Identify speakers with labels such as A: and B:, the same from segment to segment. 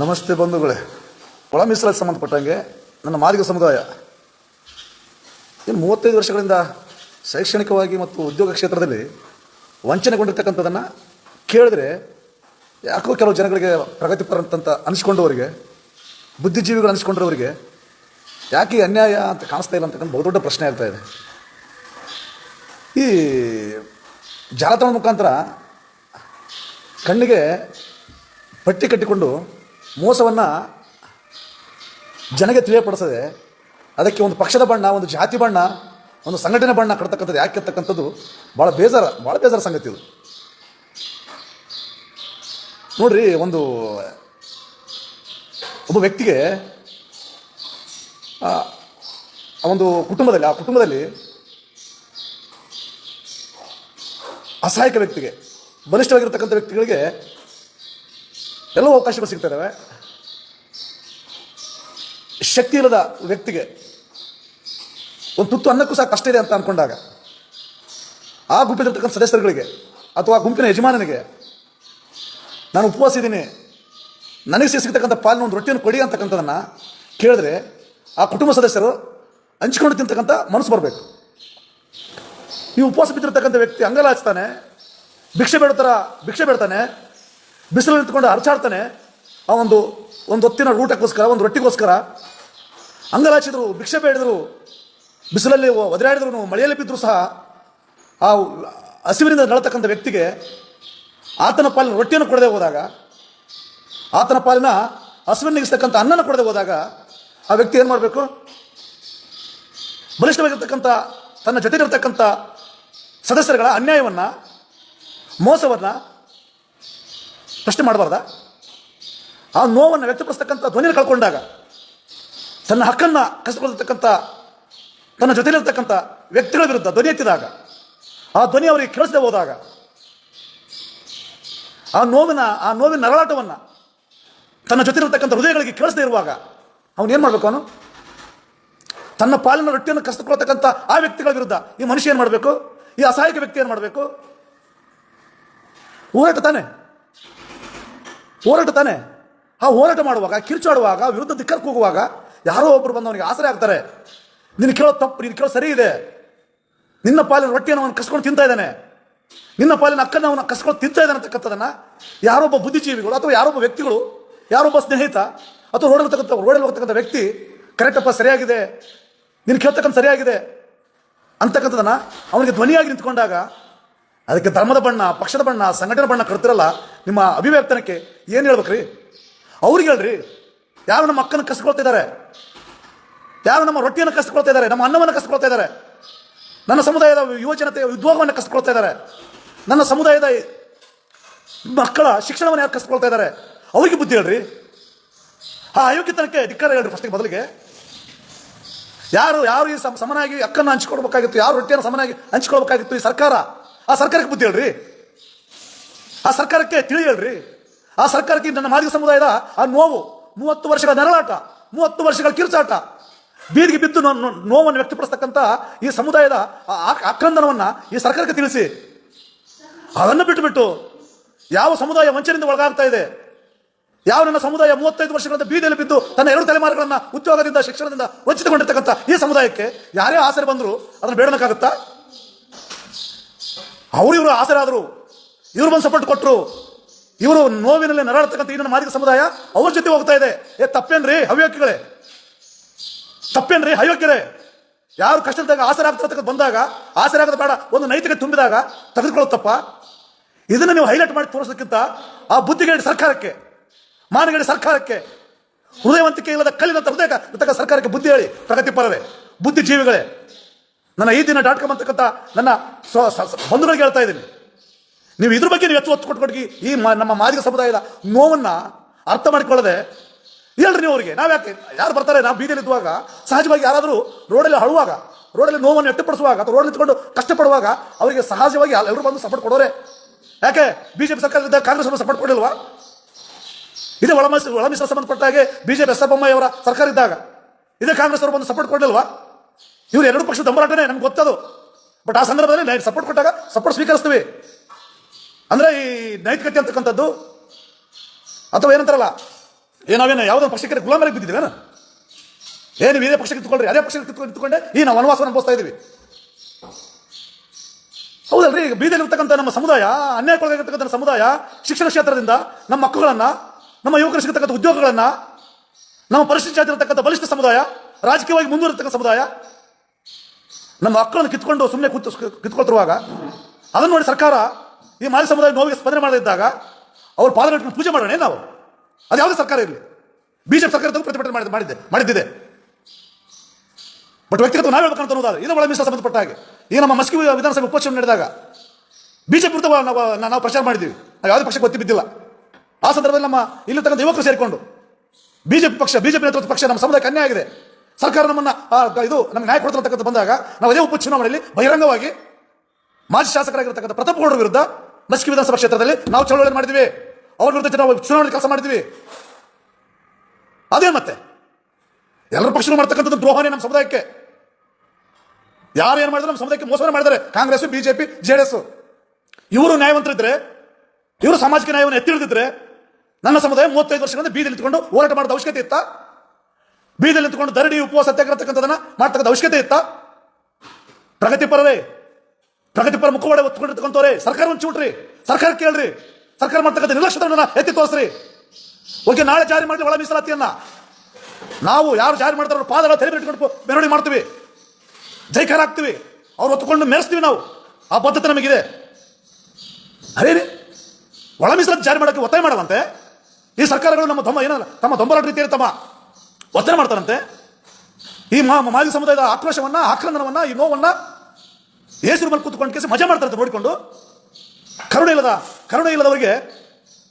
A: ನಮಸ್ತೆ ಬಂಧುಗಳೇ. ಒಳ ಮೀಸಲಾತಿ ಸಂಬಂಧಪಟ್ಟಂಗೆ ನನ್ನ ಮಾದಿಗ ಸಮುದಾಯ ಇನ್ನು ಮೂವತ್ತೈದು ವರ್ಷಗಳಿಂದ ಶೈಕ್ಷಣಿಕವಾಗಿ ಮತ್ತು ಉದ್ಯೋಗ ಕ್ಷೇತ್ರದಲ್ಲಿ ವಂಚನೆಗೊಂಡಿರ್ತಕ್ಕಂಥದ್ದನ್ನು ಕೇಳಿದ್ರೆ ಯಾಕೋ ಕೆಲವು ಜನಗಳಿಗೆ ಪ್ರಗತಿಪರ ಅಂತಂತ ಅನಿಸ್ಕೊಂಡವರಿಗೆ, ಬುದ್ಧಿಜೀವಿಗಳು ಅನಿಸ್ಕೊಂಡಿರೋರಿಗೆ ಯಾಕೆ ಅನ್ಯಾಯ ಅಂತ ಕಾಣಿಸ್ತಾ ಇಲ್ಲ ಅಂತಕ್ಕಂಥ ಬಹುದೊಡ್ಡ ಪ್ರಶ್ನೆ ಆಗ್ತಾ ಇದೆ. ಈ ಜಾಲತಾಣ ಮುಖಾಂತರ ಕಣ್ಣಿಗೆ ಪಟ್ಟಿ ಕಟ್ಟಿಕೊಂಡು ಮೋಸವನ್ನು ಜನಗೆ ತಿಳಿಯಪಡಿಸದೆ ಅದಕ್ಕೆ ಒಂದು ಪಕ್ಷದ ಬಣ್ಣ, ಒಂದು ಜಾತಿ ಬಣ್ಣ, ಒಂದು ಸಂಘಟನೆ ಬಣ್ಣ ಕಟ್ತಕ್ಕಂಥದ್ದು ಯಾಕೆ ಇರ್ತಕ್ಕಂಥದ್ದು ಭಾಳ ಬೇಜಾರ ಭಾಳ ಬೇಜಾರ ಸಂಗತಿ ಇದು. ನೋಡ್ರಿ, ಒಂದು ಒಬ್ಬ ವ್ಯಕ್ತಿಗೆ ಒಂದು ಕುಟುಂಬದಲ್ಲಿ, ಆ ಕುಟುಂಬದಲ್ಲಿ ಅಸಹಾಯಕ ವ್ಯಕ್ತಿಗೆ, ಬಲಿಷ್ಠವಾಗಿರ್ತಕ್ಕಂಥ ವ್ಯಕ್ತಿಗಳಿಗೆ ಎಲ್ಲವೂ ಅವಕಾಶಗಳು ಸಿಗ್ತಾರೆ ಇದ್ದಾವೆ ಶಕ್ತಿ ಇಲ್ಲದ ವ್ಯಕ್ತಿಗೆ ಒಂದು ತುತ್ತು ಅನ್ನಕ್ಕೂ ಸಹ ಕಷ್ಟ ಇದೆ ಅಂತ ಅಂದ್ಕೊಂಡಾಗ ಆ ಗುಂಪಿನಲ್ಲಿರ್ತಕ್ಕಂಥ ಸದಸ್ಯರುಗಳಿಗೆ ಅಥವಾ ಗುಂಪಿನ ಯಜಮಾನನಿಗೆ, ನಾನು ಉಪವಾಸ ಇದ್ದೀನಿ, ನನಗೆ ಸಿಗ್ತಕ್ಕಂಥ ಪಾಲಿನ ಒಂದು ರೊಟ್ಟಿಯನ್ನು ಕೊಡಿ ಅಂತಕ್ಕಂಥದ್ದನ್ನು ಕೇಳಿದ್ರೆ ಆ ಕುಟುಂಬ ಸದಸ್ಯರು ಹಂಚ್ಕೊಂಡು ತಿಂತಕ್ಕಂಥ ಮನಸ್ಸು ಬರಬೇಕು. ಈ ಉಪವಾಸ ಬಿದ್ದಿರ್ತಕ್ಕಂಥ ವ್ಯಕ್ತಿ ಅಂಗಲ ಹಚ್ತಾನೆ ಭಿಕ್ಷೆ ಬೇಡ್ತಾರ ಭಿಕ್ಷೆ ಬೇಡ್ತಾನೆ ಬಿಸಿಲಲ್ಲಿ ನಿಂತ್ಕೊಂಡು ಹರಚಾಡ್ತಾನೆ. ಆ ಒಂದು ಒಂದು ಹೊತ್ತಿನ ಊಟಕ್ಕೋಸ್ಕರ, ಒಂದು ರೊಟ್ಟಿಗೋಸ್ಕರ. ಅಂಗಲಾಚಿದ್ರು ಭಿಕ್ಷೆ ಬೇಡಿದ್ರು. ಬಿಸಿಲಲ್ಲಿ ಒದರಾಡಿದ್ರು ಮಳೆಯಲ್ಲಿ ಬಿದ್ದರು ಸಹ ಆ ಹಸಿವಿನಿಂದ ನಡತಕ್ಕಂಥ ವ್ಯಕ್ತಿಗೆ ಆತನ ಪಾಲಿನ ರೊಟ್ಟಿಯನ್ನು ಕೊಡದೆ ಹೋದಾಗ, ಆತನ ಪಾಲಿನ ಹಸುವಿನ ನೀಗಿಸ್ತಕ್ಕಂಥ ಅನ್ನನ ಕೊಡದೆ ಹೋದಾಗ ಆ ವ್ಯಕ್ತಿ ಏನು ಮಾಡಬೇಕು? ಬಲಿಷ್ಠವಾಗಿರ್ತಕ್ಕಂಥ, ತನ್ನ ಜೊತೆಗಿರ್ತಕ್ಕಂಥ ಸದಸ್ಯರುಗಳ ಅನ್ಯಾಯವನ್ನು, ಮೋಸವನ್ನು ಪ್ರಶ್ನೆ ಮಾಡಬಾರ್ದ? ಆ ನೋವನ್ನು ವ್ಯಕ್ತಪಡಿಸ್ತಕ್ಕಂಥ ಧ್ವನಿಯನ್ನು ಕಳ್ಕೊಂಡಾಗ ತನ್ನ ಹಕ್ಕನ್ನು ಕಸಿಕೊಳ್ತಕ್ಕಂಥ ತನ್ನ ಜೊತೆಯಲ್ಲಿರ್ತಕ್ಕಂಥ ವ್ಯಕ್ತಿಗಳ ವಿರುದ್ಧ ಧ್ವನಿ ಎತ್ತಿದಾಗ, ಆ ಧ್ವನಿ ಅವರಿಗೆ ಕೇಳಿಸದೆ ಹೋದಾಗ, ಆ ನೋವಿನ ಆ ನೋವಿನ ನರಳಾಟವನ್ನು ತನ್ನ ಜೊತೆಲಿರ್ತಕ್ಕಂಥ ಹೃದಯಗಳಿಗೆ ಕೇಳಿಸದೇ ಇರುವಾಗ ಅವನು ಏನು ಮಾಡಬೇಕು ಅವನು? ತನ್ನ ಪಾಲಿನ ರೊಟ್ಟಿಯನ್ನು ಕಷ್ಟಕೊಳ್ತಕ್ಕಂಥ ಆ ವ್ಯಕ್ತಿಗಳ ವಿರುದ್ಧ ಈ ಮನುಷ್ಯ ಏನು ಮಾಡಬೇಕು? ಈ ಅಸಹಾಯಕ ವ್ಯಕ್ತಿ ಏನು ಮಾಡಬೇಕು? ಹೋರಾಟ ತಾನೆ? ಹೋರಾಟ ತಾನೆ. ಆ ಹೋರಾಟ ಮಾಡುವಾಗ, ಕಿರ್ಚಾಡುವಾಗ, ವಿರುದ್ಧ ದಿಕ್ಕಲ್ಲಿ ಹೋಗುವಾಗ ಯಾರೋ ಒಬ್ಬರು ಬಂದು ಅವನಿಗೆ ಆಸರೆ ಆಗ್ತಾರೆ. ನಿನ್ನ ಕೇಳೋ ತಪ್ಪು, ನೀನು ಕೇಳೋ ಸರಿ ಇದೆ. ನಿನ್ನ ಪಾಲಿನ ರೊಟ್ಟಿಯನ್ನು ಅವನು ಕಸ್ಕೊಂಡು ತಿಂತಾ ಇದ್ದಾನೆ. ನಿನ್ನ ಪಾಲಿನ ಅಕ್ಕನ ಅವನ ಕಸ್ಕೊಂಡು ತಿಂತಾ ಇದ್ದಾನೆ ಅಂತಕ್ಕಂಥದನ್ನ ಯಾರೊಬ್ಬ ಬುದ್ಧಿಜೀವಿಗಳು ಅಥವಾ ಯಾರೊಬ್ಬ ವ್ಯಕ್ತಿಗಳು, ಯಾರೊಬ್ಬ ಸ್ನೇಹಿತ ಅಥವಾ ರೋಡಲ್ಲಿ ಹೋಗ್ತಕ್ಕಂಥ ರೋಡಲ್ಲಿ ಹೋಗ್ತಕ್ಕಂಥ ವ್ಯಕ್ತಿ ಕರೆಕ್ಟಪ್ಪ ಸರಿಯಾಗಿದೆ ನಿನ್ನ ಕೇಳ್ತಕ್ಕಂಥ ಸರಿಯಾಗಿದೆ ಅಂತಕ್ಕಂಥದನ್ನ ಅವನಿಗೆ ಧ್ವನಿಯಾಗಿ ನಿಂತ್ಕೊಂಡಾಗ ಅದಕ್ಕೆ ಧರ್ಮದ ಬಣ್ಣ, ಪಕ್ಷದ ಬಣ್ಣ, ಸಂಘಟನೆ ಬಣ್ಣ ಕರ್ತಿರಲ್ಲ ನಿಮ್ಮ ಅಭಿವ್ಯಕ್ತನಕ್ಕೆ ಏನು ಹೇಳ್ಬೇಕ್ರಿ? ಅವ್ರಿಗೆ ಹೇಳ್ರಿ. ಯಾರು ನಮ್ಮ ಅಕ್ಕನ ಕಸ್ಕೊಳ್ತಾ ಇದ್ದಾರೆ? ಯಾರು ನಮ್ಮ ರೊಟ್ಟಿಯನ್ನು ಕಸ್ಕೊಳ್ತಾ ಇದ್ದಾರೆ? ನಮ್ಮ ಅನ್ನವನ್ನು ಕಸ್ಕೊಳ್ತಾ ಇದ್ದಾರೆ? ನನ್ನ ಸಮುದಾಯದ ಯುವಜನತೆ, ಉದ್ಯೋಗವನ್ನು ಕಸ್ಕೊಳ್ತಾ ಇದ್ದಾರೆ? ನನ್ನ ಸಮುದಾಯದ ಮಕ್ಕಳ ಶಿಕ್ಷಣವನ್ನು ಯಾರು ಕಸ್ಕೊಳ್ತಾ ಇದ್ದಾರೆ? ಅವರಿಗೆ ಬುದ್ಧಿ ಹೇಳ್ರಿ. ಆ ಅಯೋಗ್ಯತನಕ್ಕೆ ಧಿಕ್ಕಾರ ಹೇಳ್ರಿ ಫಸ್ಟಿಗೆ ಮೊದಲಿಗೆ. ಯಾರು ಯಾರು ಈ ಸಮ- ಸಮನಾಗಿ ಅಕ್ಕನ್ನು ಹಂಚ್ಕೊಳ್ಬೇಕಾಗಿತ್ತು, ಯಾರು ರೊಟ್ಟಿಯನ್ನು ಸಮನಾಗಿ ಹಂಚ್ಕೊಳ್ಬೇಕಾಗಿತ್ತು ಈ ಸರ್ಕಾರ? ಆ ಸರ್ಕಾರಕ್ಕೆ ಬುದ್ಧಿ ಹೇಳ್ರಿ. ಆ ಸರ್ಕಾರಕ್ಕೆ ತಿಳಿ ಹೇಳ್ರಿ. ಆ ಸರ್ಕಾರಕ್ಕೆ ನನ್ನ ಮಾದಿಗ ಸಮುದಾಯದ ಆ ನೋವು, ಮೂವತ್ತು ವರ್ಷಗಳ ನರಳಾಟ, ಮೂವತ್ತು ವರ್ಷಗಳ ಕಿರುಚಾಟ, ಬೀದಿಗೆ ಬಿದ್ದು ನೋವನ್ನು ವ್ಯಕ್ತಪಡಿಸ್ತಕ್ಕಂಥ ಈ ಸಮುದಾಯದ ಆ ಆ- ಈ ಸರ್ಕಾರಕ್ಕೆ ತಿಳಿಸಿ. ಅದನ್ನು ಬಿಟ್ಟುಬಿಟ್ಟು ಬಿಟ್ಟು ಯಾವ ಸಮುದಾಯ ವಂಚನೆಯಿಂದ ಒಳಗಾಗ್ತಾ ಇದೆ, ಯಾವ ನನ್ನ ಸಮುದಾಯ ಮೂವತ್ತೈದು ವರ್ಷಗಳಿಂದ ಬೀದಿಯಲ್ಲಿ ಬಿದ್ದು ತನ್ನ ಎರಡು ತಲೆಮಾರುಗಳನ್ನು ಉದ್ಯೋಗದಿಂದ, ಶಿಕ್ಷಣದಿಂದ ವಂಚಿತಗೊಂಡಿರ್ತಕ್ಕಂಥ ಈ ಸಮುದಾಯಕ್ಕೆ ಯಾರೇ ಆಸರೆ ಬಂದರೂ ಅದನ್ನು ಬೇಡನಕ್ಕಾಗುತ್ತಾ? ಅವರು ಇವರು ಆಸರಾದರು ಇವರು ಬಂದು ಸಪೋರ್ಟ್ ಕೊಟ್ಟರು ಇವರು ನೋವಿನಲ್ಲಿ ನರಳತಕ್ಕಂಥ ಈ ನನ್ನ ಸಮುದಾಯ ಅವ್ರ ಜೊತೆ ಹೋಗ್ತಾ ಇದೆ. ಏ, ತಪ್ಪೇನ್ರಿ, ಹವ್ಯಕಿಗಳೇ? ತಪ್ಪೇನ್ರಿ, ಹವ್ಯಕಿಗಳೇ? ಯಾರು ಕಷ್ಟದಾಗ ಆಸರೆ ಆಗ್ತಿರ್ತಕ್ಕ ಬಂದಾಗ, ಆಸರಾಗದ ಬೇಡ ಒಂದು ನೈತಿಕ ತುಂಬಿದಾಗ ತೆಗೆದುಕೊಳ್ಳುತ್ತಪ್ಪ. ಇದನ್ನು ನೀವು ಹೈಲೈಟ್ ಮಾಡಿ ತೋರಿಸೋದಕ್ಕಿಂತ ಆ ಬುದ್ಧಿಗೇಡಿ ಸರ್ಕಾರಕ್ಕೆ, ಮಾನಗೇಡಿ ಸರ್ಕಾರಕ್ಕೆ, ಹೃದಯವಂತಿಕೆ ಇಲ್ಲದ ಕಲ್ಲಿನಂತ ಹೃದಯ ಸರ್ಕಾರಕ್ಕೆ ಬುದ್ಧಿ ಹೇಳಿ ಪ್ರಗತಿಪರರೇ ಬುದ್ಧಿಜೀವಿಗಳೇ ನನ್ನ ಈ ದಿನ ಡಾಟ್ ಕಾಮ್ ಅಂತಕ್ಕಂಥ ನನ್ನ ಬಂಧುಗಳಿಗೆ ಹೇಳ್ತಾ ಇದ್ದೀನಿ. ನೀವು ಇದ್ರ ಬಗ್ಗೆ ನೀವು ಹೆಚ್ಚು ಒತ್ತು ಕೊಟ್ಟು ಕೊಡ್ಗಿ ಈ ಮ- ನಮ್ಮ ಮಾದಿಗ ಸಮುದಾಯದ ನೋವನ್ನು ಅರ್ಥ ಮಾಡಿಕೊಳ್ಳದೆ ಹೇಳ್ರಿ ನೀವು ಅವರಿಗೆ. ನಾವು ಯಾಕೆ ಯಾರು ಬರ್ತಾರೆ? ನಾವು ಬೀದಿಯಲ್ಲಿ ಇದ್ದುವಾಗ ಸಹಜವಾಗಿ ಯಾರಾದರೂ ರೋಡಲ್ಲಿ ಹಳುವಾಗ ರೋಡಲ್ಲಿ ನೋವನ್ನು ವ್ಯಕ್ತಪಡಿಸುವಾಗ ಅಥವಾ ರೋಡ್ ನಿಂತ್ಕೊಂಡು ಕಷ್ಟಪಡುವಾಗ ಅವರಿಗೆ ಸಹಜವಾಗಿ ಎಲ್ಲರೂ ಬಂದು ಸಪೋರ್ಟ್ ಕೊಡೋರೆ. ಯಾಕೆ? ಬಿಜೆಪಿ ಸರ್ಕಾರದಿಂದ ಕಾಂಗ್ರೆಸ್ ಅವರು ಸಪೋರ್ಟ್ ಕೊಡಿಲ್ವಾ ಇದೇ ಒಳ ಮೀಸ ಒಳ ಸಂಬಂಧಪಟ್ಟ ಹಾಗೆ ಬಿಜೆಪಿ ಎಸ್ ಅವರ ಸರ್ಕಾರ ಇದ್ದಾಗ, ಇದೇ ಕಾಂಗ್ರೆಸ್ ಅವರು ಬಂದು ಸಪೋರ್ಟ್ ಕೊಡಲಿಲ್ವಾ? ಇವರು ಎರಡು ಪಕ್ಷದ ದೊಂಬರಾಟನೇ ನಮ್ಗೆ ಗೊತ್ತದು. ಬಟ್ ಆ ಸಂದರ್ಭದಲ್ಲಿ ನೈಟ್ ಸಪೋರ್ಟ್ ಕೊಟ್ಟಾಗ ಸಪೋರ್ಟ್ ಸ್ವೀಕರಿಸ್ತೀವಿ. ಅಂದ್ರೆ ಈ ನೈತಿಕತೆ ಅಂತಕ್ಕಂಥದ್ದು ಅಥವಾ ಏನಂತಾರಲ್ಲ, ಏ ನಾವೇನು ಯಾವುದೋ ಪಕ್ಷಕ್ಕೆ ಗುಲಾಮರಿಗೆ ಬಿದ್ದಿದ್ದೇವೇನು ಏನು? ಇದೇ ಪಕ್ಷಕ್ಕೆ ಕಿತ್ಕೊಳ್ರಿ, ಅದೇ ಪಕ್ಷಕ್ಕೆ ಕಿತ್ಕೊಂಡು ಈ ನಾವು ವನವಾಸ ಅನುಭವಿಸ್ತಾ ಇದೀವಿ ಹೌದಲ್ರಿ, ಈಗ ಬೀದಿಲಿರ್ತಕ್ಕಂಥ ನಮ್ಮ ಸಮುದಾಯ, ಅನ್ಯಾಯಕ್ಕೊಳಗಾಗಿರ್ತಕ್ಕಂಥ ಸಮುದಾಯ, ಶಿಕ್ಷಣ ಕ್ಷೇತ್ರದಿಂದ ನಮ್ಮ ಮಕ್ಕಳನ್ನ ನಮ್ಮ ಯುವಕರು ಸಿಗತಕ್ಕಂಥ ಉದ್ಯೋಗಗಳನ್ನ, ನಮ್ಮ ಪರಿಶಿಷ್ಟ ಜಾತಿ ಬಲಿಷ್ಠ ಸಮುದಾಯ, ರಾಜಕೀಯವಾಗಿ ಮುಂದುವರಿತಕ್ಕಂಥ ಸಮುದಾಯ ನಮ್ಮ ಮಕ್ಕಳನ್ನು ಕಿತ್ಕೊಂಡು ಸುಮ್ಮನೆ ಕೂತು ಕಿತ್ಕೊಳ್ತಿರುವಾಗ, ಅದನ್ನು ನೋಡಿ ಸರ್ಕಾರ ಈ ಮಾಲಿ ಸಮುದಾಯ ನೋವಿಗೆ ಸ್ಪಂದನೆ ಮಾಡದಿದ್ದಾಗ ಅವ್ರ ಪಾದಗಳನ್ನು ಪೂಜೆ ಮಾಡೋಣ, ಏನು ನಾವು? ಅದು ಯಾವುದೇ ಸರ್ಕಾರ ಇರಲಿ. ಬಿಜೆಪಿ ಸರ್ಕಾರ ತಗೊಂಡು ಪ್ರತಿಭಟನೆ ಮಾಡಿದೆ, ಮಾಡಿದ್ದೆ, ಮಾಡಿದ್ದಿದೆ. ಬಟ್ ವ್ಯಕ್ತಿಗತ ನಾವು ಹೇಳ್ಬೇಕಂತ ಅನ್ನೋದಾದ್ರೆ, ಇದು ಒಳ ಮೀಸಲು ಸಂಬಂಧಪಟ್ಟ ಹಾಗೆ. ಈಗ ನಮ್ಮ ಮಸ್ಕಿ ವಿಧಾನಸಭೆ ಉಪಚುನಾವಣೆ ನಡೆದಾಗ ಬಿಜೆಪಿ ವಿರುದ್ಧ ನಾವು ನಾವು ಪ್ರಚಾರ ಮಾಡಿದ್ದೀವಿ ನಾವು ಯಾವುದೇ ಪಕ್ಷಕ್ಕೆ ಗೊತ್ತಿ ಬಿದ್ದಿಲ್ಲ. ಆ ಸಂದರ್ಭದಲ್ಲಿ ನಮ್ಮ ಇಲ್ಲಿ ತಕ್ಕಂಥ ಯುವಕರು ಸೇರಿಕೊಂಡು ಬಿಜೆಪಿ ಪಕ್ಷ, ಬಿಜೆಪಿ ನೇತೃತ್ವ ಪಕ್ಷ ನಮ್ಮ ಸಮುದಾಯಕ್ಕೆ ಅನ್ಯಾಯ ಆಗಿದೆ. ಸರ್ಕಾರ ನಮ್ಮನ್ನ ಇದು ನಮ್ಗೆ ನ್ಯಾಯ ಕೊಡ್ತಿರತಕ್ಕಂಥ ಬಂದಾಗ ನಾವು ಅದೇ ಉಪಚುನಾವಣೆಯಲ್ಲಿ ಬಹಿರಂಗವಾಗಿ ಮಾಜಿ ಶಾಸಕರಾಗಿರ್ತಕ್ಕಂಥ ಪ್ರತಾಪ್ ಗೌಡರ ವಿರುದ್ಧ ಮಸ್ಕಿ ವಿಧಾನಸಭಾ ಕ್ಷೇತ್ರದಲ್ಲಿ ನಾವು ಚಳವಳಿ ಮಾಡಿದ್ವಿ. ಅವ್ರ ವಿರುದ್ಧ ನಾವು ಚುನಾವಣೆ ಕೆಲಸ ಮಾಡಿದ್ವಿ. ಅದೇ ಮತ್ತೆ. ಎಲ್ಲರ ಪಕ್ಷಗಳು ಮಾಡ್ತಕ್ಕಂಥದ್ದು ದ್ರೋಹನೇ ನಮ್ಮ ಸಮುದಾಯಕ್ಕೆ. ಯಾರು ಏನು ಮಾಡಿದ್ರು ನಮ್ಮ ಸಮುದಾಯಕ್ಕೆ ಮೋಸವೇ ಮಾಡಿದ್ದಾರೆ. ಕಾಂಗ್ರೆಸ್ ಬಿಜೆಪಿ ಜೆಡಿಎಸ್ ಇವರು ನ್ಯಾಯವಂತರಿದ್ರೆ, ಇವರು ಸಾಮಾಜಿಕ ನ್ಯಾಯವನ್ನು ಎತ್ತಿಳಿದಿದ್ರೆ ನನ್ನ ಸಮುದಾಯ ಮೂವತ್ತೈದು ವರ್ಷಗಳಿಂದ ಬೀದಿ ನಿಂತ್ಕೊಂಡು ಹೋರಾಟ ಮಾಡೋದು ಅವಶ್ಯಕತೆ ಇತ್ತ? ಬೀದಿಲಿ ನಿಂತ್ಕೊಂಡು ದರಡಿ ಉಪವಾಸ ಸತ್ಯಾಗ್ರಹ ತಕ್ಕಂಥದನ್ನ ಮಾಡ್ತಕ್ಕಂಥ ಅವಶ್ಯಕತೆ ಇತ್ತ? ಪ್ರಗತಿಪರರೇ ಪ್ರಗತಿಪರ ಮುಖವಾಡ ಒತ್ಕೊಂಡಿರ್ತಕ್ಕಂಥವ್ರೆ ಒಂದು ಚೂಟ್ರಿ, ಸರ್ಕಾರ ಕೇಳ್ರಿ, ಸರ್ಕಾರ ಮಾಡ್ತಕ್ಕಂಥ ನಿರ್ಲಕ್ಷ್ಯತನ ಎತ್ತಿ ತೋರಿಸ್ರಿ. ಓಕೆ ನಾಳೆ ಜಾರಿ ಮಾಡಿದ್ರೆ ಒಳ ಮೀಸಲಾತಿಯನ್ನ. ನಾವು ಯಾರು ಜಾರಿ ಮಾಡ್ತಾರೋ ಪಾದಗಳ ತೆರೆ ಇಟ್ಕೊಂಡು ಮೆರವಣಿಗೆ ಮಾಡ್ತೀವಿ. ಜೈಕಾರ ಹಾಕ್ತೀವಿ ಅವ್ರು ಹೊತ್ಕೊಂಡು ಮೆರೆಸ್ತೀವಿ ನಾವು. ಆ ಬದ್ಧತೆ ನಮಗಿದೆ. ಅರೇರಿ ಒಳ ಮೀಸಲಾತಿ ಜಾರಿ ಮಾಡೋಕ್ಕೆ ಒತ್ತಾಯ ಮಾಡವಂತೆ ಈ ಸರ್ಕಾರಗಳು ನಮ್ಮ ಧಮ್ಮ ಏನಲ್ಲ, ತಮ್ಮ ದೊಂಬರಾಟ ರೀತಿಯಲ್ಲಿ ತಮ್ಮ ಒತ್ತಡ ಮಾಡ್ತಾರಂತೆ. ಈ ಮಾಜಿ ಸಮುದಾಯದ ಆಕ್ರೋಶವನ್ನ, ಆಕ್ರಂದನವನ್ನ, ಈ ನೋವನ್ನ ಏಸರು ಮೇಲೆ ಕೂತ್ಕೊಂಡು ಕೇಸಿ ಮಜಾ ಮಾಡ್ತಾರಂತೆ ನೋಡಿಕೊಂಡು ಕರುಣೆ ಇಲ್ಲದ, ಕರುಣೆ ಇಲ್ಲದವರಿಗೆ,